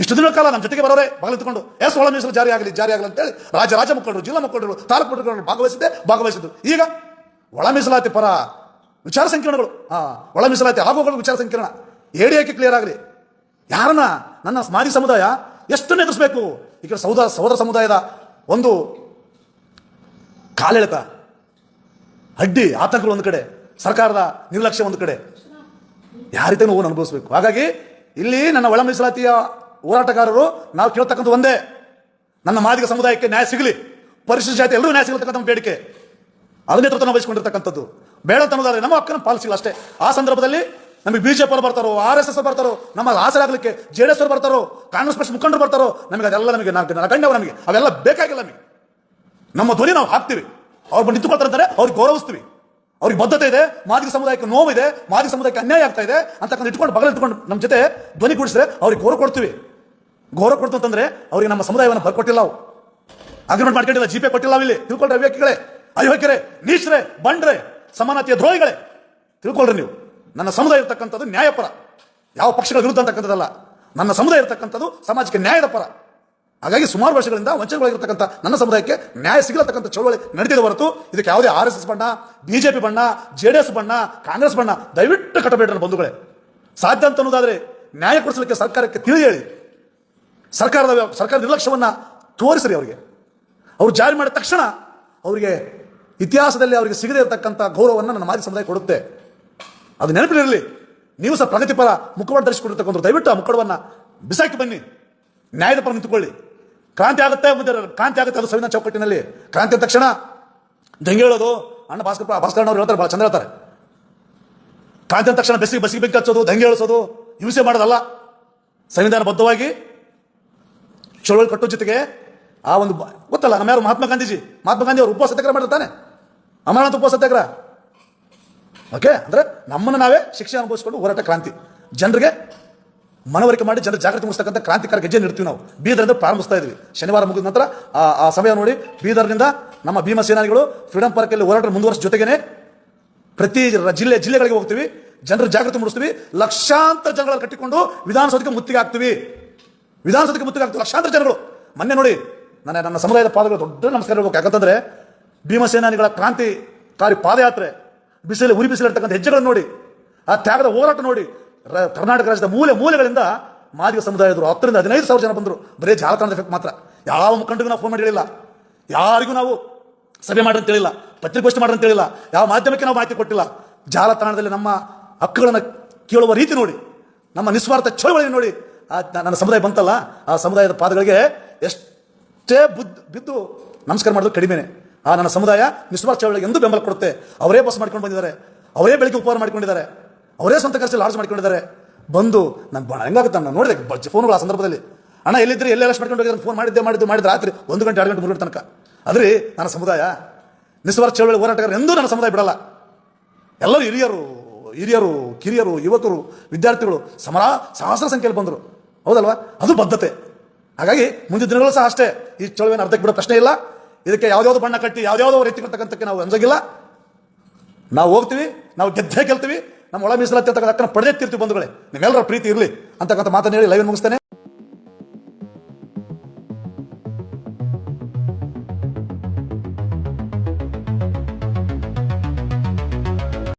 A: ಇಷ್ಟು ದಿನ ಕಾಲ ನಮ್ಮ ಜೊತೆಗೆ ಬರೋರೆ ಬಾಗಿಲಿತ್ಕೊಂಡು ಎಸ್ ಒಳ ಮೀಸಲು ಜಾರಿ ಆಗಲಿ ಜಾರಿ ಆಗಲಿ ಅಂತೇಳಿ ರಾಜ ರಾಜ ಮುಖಂಡರು ಜಿಲ್ಲಾ ಮುಖಂಡರು, ತಾಲೂಕು ಮುಖಂಡರು ಭಾಗವಹಿಸಿದ್ದೆ ಭಾಗವಹಿಸಿದ್ದು ಈಗ ಒಳ ಮೀಸಲಾತಿ ಪರ ವಿಚಾರ ಸಂಕಿರಣಗಳು. ಹಾಂ, ಒಳ ಮೀಸಲಾತಿ ಆಗೋಗಳು ವಿಚಾರ ಸಂಕಿರಣ. ಹಾಕಿ ಕ್ಲಿಯರ್ ಆಗಲಿ. ಯಾರನ್ನ ನನ್ನ ಸ್ಮಾರಿ ಸಮುದಾಯ ಎಷ್ಟು ಎದುರಿಸಬೇಕು? ಈಗ ಸೌದ ಸಹೋದರ ಸಮುದಾಯದ ಒಂದು ಕಾಲೆಳೆತ, ಅಡ್ಡಿ, ಆತಂಕಗಳು ಒಂದು ಕಡೆ, ಸರ್ಕಾರದ ನಿರ್ಲಕ್ಷ್ಯ ಒಂದು ಕಡೆ. ಯಾವ ರೀತಿ ನೋವು ಅನುಭವಿಸಬೇಕು. ಹಾಗಾಗಿ ಇಲ್ಲಿ ನನ್ನ ಒಳ ಮೀಸಲಾತಿಯ ಹೋರಾಟಗಾರರು ನಾವು ಕೇಳ್ತಕ್ಕಂಥ ಒಂದೇ. ನನ್ನ ಮಾದಿಗ ಸಮುದಾಯಕ್ಕೆ ನ್ಯಾಯ ಸಿಗಲಿ. ಪರಿಶಿಷ್ಟ ಜಾತಿ ಎಲ್ಲರೂ ನ್ಯಾಯ ಸಿಗತಕ್ಕಂಥ ಬೇಡಿಕೆ. ಅದನ್ನ ವಹಿಸಿಕೊಂಡಿರ್ತಕ್ಕಂಥದ್ದು. ಬೇಡ ತನ್ನೋದಾದ್ರೆ ನಮ್ಮ ಹಕ್ಕನ್ನು ಪಾಲಿಸಿಲ್ಲ ಅಷ್ಟೇ. ಆ ಸಂದರ್ಭದಲ್ಲಿ ನಮಗೆ ಬಿಜೆಪಿ ಅವರು ಬರ್ತಾರೋ, ಆರ್ ಎಸ್ ಎಸ್ ಬರ್ತಾರೋ, ನಮ್ಮ ಹಾಸರಾಗಲಿಕ್ಕೆ ಜೆ ಡಿ ಎಸ್ ಅವರು ಬರ್ತಾರೋ, ಕಾಂಗ್ರೆಸ್ ಪಕ್ಷ ಮುಖಂಡರು ಬರ್ತಾರೋ, ನಮಗೆ ಅದೆಲ್ಲ ನಮಗೆ ನಗಣ್ಯವ ನಮಗೆ. ಅವೆಲ್ಲ ಬೇಕಾಗಿಲ್ಲ ನಮಗೆ. ನಮ್ಮ ಧ್ವನಿ ನಾವು ಹಾಕ್ತೀವಿ. ಅವ್ರು ಬಂದು ನಿಂತುಕೊಳ್ತಾರೆ ಅವ್ರಿಗೆ ಗೌರವಿಸ್ತೀವಿ. ಅವ್ರಿಗೆ ಬದ್ಧತೆ ಇದೆ, ಮಾದಿಗ ಸಮುದಾಯಕ್ಕೆ ನೋವಿದೆ ಮಾದಿಗ ಸಮುದಾಯಕ್ಕೆ ಅನ್ಯಾಯ ಆಗ್ತಾ ಇದೆ ಅಂತಕ್ಕಂಥ ಇಟ್ಕೊಂಡು ಬಗಲ್ ಇಟ್ಕೊಂಡು ನಮ್ಮ ಜೊತೆ ಧ್ವನಿ ಕೂಡಿಸಿದ್ರೆ ಅವ್ರಿಗೆ ಗೌರವ ಕೊಡ್ತೀವಿ. ಗೌರವ ಕೊಡ್ತು ಅಂತಂದ್ರೆ ಅವ್ರಿಗೆ ನಮ್ಮ ಸಮುದಾಯವನ್ನು ಬರ್ಕೊಟ್ಟಿಲ್ಲ ಅವು ಅಗ್ರಿಮೆಂಟ್ ಮಾಡ್ಕೊಂಡಿಲ್ಲ ಜಿ ಪೇ ಕೊಟ್ಟಿಲ್ಲ ಇಲ್ಲಿ. ತಿಳ್ಕೊಳ್ರಿ ಅವ್ಯಕ್ಕಿಗಳೇ ಅಯೋಗ್ಯರೇ ನೀಶ್ರೆ, ಬಂಡ್ರೆ, ಸಮಾನತೆಯ ದ್ರೋಹಿಗಳೇ. ತಿಳ್ಕೊಳ್ರಿ ನೀವು. ನನ್ನ ಸಮುದಾಯ ಇರತಕ್ಕಂಥದ್ದು ನ್ಯಾಯಪರ ಯಾವ ಪಕ್ಷಗಳ ವಿರುದ್ಧ ಅಂತಕ್ಕಂಥದ್ದಲ್ಲ. ನನ್ನ ಸಮುದಾಯ ಇರತಕ್ಕಂಥದ್ದು ಸಮಾಜಕ್ಕೆ ನ್ಯಾಯದ ಪರ. ಹಾಗಾಗಿ ಸುಮಾರು ವರ್ಷಗಳಿಂದ ವಂಚನೆಗಳಾಗಿರ್ತಕ್ಕಂಥ ನನ್ನ ಸಮುದಾಯಕ್ಕೆ ನ್ಯಾಯ ಸಿಗಲತಕ್ಕಂಥ ಚಳವಳಿ ನಡೆದಿದೆ ಹೊರತು ಇದಕ್ಕೆ ಯಾವುದೇ ಆರ್ ಎಸ್ ಎಸ್ ಬಣ್ಣ ಬಿಜೆಪಿ ಬಣ್ಣ, ಜೆ ಡಿ ಎಸ್ ಬಣ್ಣ, ಕಾಂಗ್ರೆಸ್ ಬಣ್ಣ ದಯವಿಟ್ಟು ಕಟ್ಟಬೇಡ್ರಿ ಬಂಧುಗಳೇ. ಸಾಧ್ಯ ಅಂತ ಅನ್ನೋದಾದ್ರೆ ನ್ಯಾಯ ಕೊಡಿಸಲಿಕ್ಕೆ ಸರ್ಕಾರಕ್ಕೆ ತಿಳಿ ಹೇಳಿ ಸರ್ಕಾರದ ಸರ್ಕಾರ ನಿರ್ಲಕ್ಷ್ಯವನ್ನು ತೋರಿಸ್ರಿ ಅವರಿಗೆ. ಅವ್ರು ಜಾರಿ ಮಾಡಿದ ತಕ್ಷಣ ಅವರಿಗೆ ಇತಿಹಾಸದಲ್ಲಿ ಅವರಿಗೆ ಸಿಗದೇ ಇರತಕ್ಕಂಥ ಗೌರವವನ್ನು ನನ್ನ ಮಾಜಿ ಸಮುದಾಯ ಕೊಡುತ್ತೆ. ಅದು ನೆನಪಿರಲಿ, ನೀವು ಸಹ ಪ್ರಗತಿಪರ ಮುಖವಾಡ ಧರಿಸಿಕೊಂಡಿರ್ತಕ್ಕಂಥ ದಯವಿಟ್ಟು ಆ ಮುಖವನ್ನು ಬಿಸಾಕಿ ಬನ್ನಿ. ನ್ಯಾಯದ ಪರ ನಿಂತುಕೊಳ್ಳಿ. ಕ್ರಾಂತಿ ಆಗುತ್ತೆ ಕ್ರಾಂತಿ ಆಗುತ್ತೆ ಅದು ಸಂವಿಧಾನ ಚೌಕಟ್ಟಿನಲ್ಲಿ. ಕ್ರಾಂತಿ ಅಂದ ತಕ್ಷಣ ದಂಗೆ ಹೇಳೋದು, ಅಣ್ಣ ಭಾಸ್ಕರ್ ಭಾಸ್ಕರ್ ಅವ್ರು ಹೇಳ್ತಾರೆ, ಭಾಳ ಚಂದ ಹೇಳ್ತಾರೆ. ಕ್ರಾಂತಿ ಅಂದ ತಕ್ಷಣ ಬೆಸಿಗೆ ಬಸಿಗೆ ಬೆಂಕಿ ಹಚ್ಚೋದು, ದಂಗೆ ಹೇಳಿಸೋದು ಹಿಂಸೆ ಮಾಡೋದಲ್ಲ. ಸಂವಿಧಾನಬದ್ಧವಾಗಿ ಚಳವಳಿ ಕಟ್ಟೋ ಜೊತೆಗೆ ಆ ಒಂದು ಗೊತ್ತಲ್ಲ, ನಮ್ಮ ಯಾರು ಮಹಾತ್ಮ ಗಾಂಧೀಜಿ? ಮಹಾತ್ಮ ಗಾಂಧಿ ಅವರು ಉಪವಾಸ ಸತ್ಯಾಗ್ರಹ ಮಾಡಿರ್ತಾನೆ ಅಮರನಾಥ ಉಪವಾಸ ಸತ್ಯಾಗ್ರಹ. ಓಕೆ ಅಂದ್ರೆ ನಮ್ಮನ್ನು ನಾವೇ ಶಿಕ್ಷೆ ಅನುಭವಿಸ್ಕೊಂಡು ಹೋರಾಟ ಕ್ರಾಂತಿ. ಜನರಿಗೆ ಮನವರಿಕೆ ಮಾಡಿ ಜನರ ಜಾಗೃತಿ ಮೂಡಿಸ್ತಕ್ಕಂಥ ಕ್ರಾಂತಿಕಾರ ಹೆಜ್ಜೆ ನೀಡ್ತೀವಿ ನಾವು. ಬೀದರಿಂದ ಪ್ರಾರಂಭಿಸ್ತಾ ಇದ್ವಿ. ಶನಿವಾರ ಮುಗಿದ ನಂತರ ಆ ಸಮಯ ನೋಡಿ ಬೀದರ್ನಿಂದ ನಮ್ಮ ಭೀಮ ಸೇನಾನಿಗಳು ಫ್ರೀಡಂ ಪಾರ್ಕಲ್ಲಿ ಹೋರಾಟ ಮುಂದುವರಿಸ ಜೊತೆಗೇನೆ ಪ್ರತಿ ಜಿಲ್ಲೆ, ಜಿಲ್ಲೆಗಳಿಗೆ ಹೋಗ್ತೀವಿ. ಜನರ ಜಾಗೃತಿ ಮೂಡಿಸ್ತೀವಿ. ಲಕ್ಷಾಂತರ ಜನಗಳ ಕಟ್ಟಿಕೊಂಡು ವಿಧಾನಸೌಧಕ್ಕೆ ಮುತ್ತಿಗೆ ಹಾಕ್ತೀವಿ. ವಿಧಾನಸೌಧಕ್ಕೆ ಹಾಕ್ತೀವಿ ಲಕ್ಷಾಂತರ ಜನಗಳು ಮೊನ್ನೆ ನೋಡಿ, ನನ್ನ ನನ್ನ ಸಮುದಾಯದ ಪಾದಗಳು ದೊಡ್ಡ ನಮಸ್ಕಾರ ಇರಬೇಕು ಯಾಕಂತಂದ್ರೆ ಭೀಮಸೇನಾನಿಗಳ ಕ್ರಾಂತಿಕಾರಿ ಪಾದಯಾತ್ರೆ ಬಿಸಿಲು ಉರಿ ಬಿಸಿಲಿರ್ತಕ್ಕಂಥ ಹೆಜ್ಜೆಗಳನ್ನು ನೋಡಿ, ಆ ತ್ಯಾಗದ ಹೋರಾಟ ನೋಡಿ ಕರ್ನಾಟಕ ರಾಜ್ಯದ ಮೂಲೆ ಮೂಲೆಗಳಿಂದ ಮಾದಿಗ ಸಮುದಾಯದವರು ಹತ್ತರಿಂದ ಹದಿನೈದು ಸಾವಿರ ಜನ ಬಂದರು. ಬರೀ ಜಾಲತಾಣದ ಎಫೆಕ್ಟ್ ಮಾತ್ರ. ಯಾವ ಮುಖಂಡರಿಗೂ ನಾವು ಫೋನ್ ಮಾಡಿ ಹೇಳಿಲ್ಲ. ಯಾರಿಗೂ ನಾವು ಸಭೆ ಅಂತ ಹೇಳಿಲ್ಲ. ಪತ್ರಿಕೋಷ್ಠಿ ಅಂತ ಹೇಳಿಲ್ಲ. ಯಾವ ಮಾಧ್ಯಮಕ್ಕೆ ನಾವು ಮಾಹಿತಿ ಕೊಟ್ಟಿಲ್ಲ. ಜಾಲತಾಣದಲ್ಲಿ ನಮ್ಮ ಹಕ್ಕುಗಳನ್ನು ಕೇಳುವ ರೀತಿ ನೋಡಿ, ನಮ್ಮ ನಿಸ್ವಾರ್ಥ ಚಳವಳಿ ನೋಡಿ ಆ ನನ್ನ ಸಮುದಾಯ ಬಂತಲ್ಲ, ಆ ಸಮುದಾಯದ ಪಾದಗಳಿಗೆ ಎಷ್ಟೇ ಬುದ್ಧ, ಬಿದ್ದು ನಮಸ್ಕಾರ ಮಾಡೋದು ಕಡಿಮೆನೆ. ಆ, ನನ್ನ ಸಮುದಾಯ ನಿಸ್ವಾರ್ಥ ಚಳವಳಿಗೆ ಎಂದು ಬೆಂಬಲ ಕೊಡುತ್ತೆ. ಅವರೇ ಬಸ್ ಮಾಡ್ಕೊಂಡು ಬಂದಿದ್ದಾರೆ. ಅವರೇ ಬೆಳಿಗ್ಗೆ ಉಪಹಾರ ಮಾಡ್ಕೊಂಡಿದ್ದಾರೆ. ಅವರೇ ಸ್ವಂತ ಖರ್ಚಲ್ಲಿ ಲಾಡ್ಜ್ ಮಾಡ್ಕೊಂಡಿದ್ದಾರೆ. ಬಂದು ನಾನು ಹೆಂಗಾಗುತ್ತೆ ನಾನು ನೋಡಿದೆ ಫೋನ್ಗಳು ಆ ಸಂದರ್ಭದಲ್ಲಿ. ಅಣ್ಣ, ಎಲ್ಲಿದ್ದರೆ? ಎಲ್ಲೆಲ್ಲ ಮಾಡ್ಕೊಂಡು ಹೋಗಿದ್ರೆ ಫೋನ್ ಮಾಡಿದ್ದೆ, ಮಾಡಿದ್ದು ಮಾಡಿದ್ರೆ ರಾತ್ರಿ ಒಂದು ಗಂಟೆ, ಎರಡು ಗಂಟೆ, ಮೂರು ಗಂಟೆ ತನಕ. ಅದ್ರಿ ನನ್ನ ಸಮುದಾಯ ನಿಸ್ವಾರ್ಥ ಚಳವಳಿ ಹೋರಾಟಗಾರ ಎಂದೂ ನನ್ನ ಸಮುದಾಯ ಬಿಡಲ್ಲ. ಎಲ್ಲರೂ ಹಿರಿಯರು ಹಿರಿಯರು, ಕಿರಿಯರು, ಯುವಕರು, ವಿದ್ಯಾರ್ಥಿಗಳು ಸಮರ, ಸಹಸ್ರ ಸಂಖ್ಯೆಯಲ್ಲಿ ಬಂದರು. ಹೌದಲ್ವಾ? ಅದು ಬದ್ಧತೆ. ಹಾಗಾಗಿ ಮುಂದಿನ ದಿನಗಳು ಸಹ ಅಷ್ಟೇ. ಈ ಚಳುವಿನ ಅರ್ಧಕ್ಕೆ ಬಿಡೋ ಪ್ರಶ್ನೆ ಇಲ್ಲ. ಇದಕ್ಕೆ ಯಾವ್ದಾವ್ದು ಬಣ್ಣ ಕಟ್ಟಿ ಯಾವ್ದಾವುದೋ ರೀತಿ ಕೊಡ್ತಕ್ಕಂಥಕ್ಕೆ ನಾವು ಅಂಜಗಿಲ್ಲ. ನಾವು ಹೋಗ್ತೀವಿ, ನಾವು ಗೆದ್ದೇ ಗೆಲ್ತೀವಿ, ನಮ್ಮ ಒಳ ಮೀಸಲಾತಿ ಅಂತಕ್ಕಂಥ ಪಡೆದೇ ತೀರ್ತೀವಿ ಬಂಧುಗಳೇ. ನಿಮ್ಮೆಲ್ಲರ ಪ್ರೀತಿ ಇರಲಿ. ಅಂತಕ್ಕಂಥ ಮಾತನ್ನು ಹೇಳಿ ಲೈವ್ ಮುಗಿಸ್ತೇನೆ.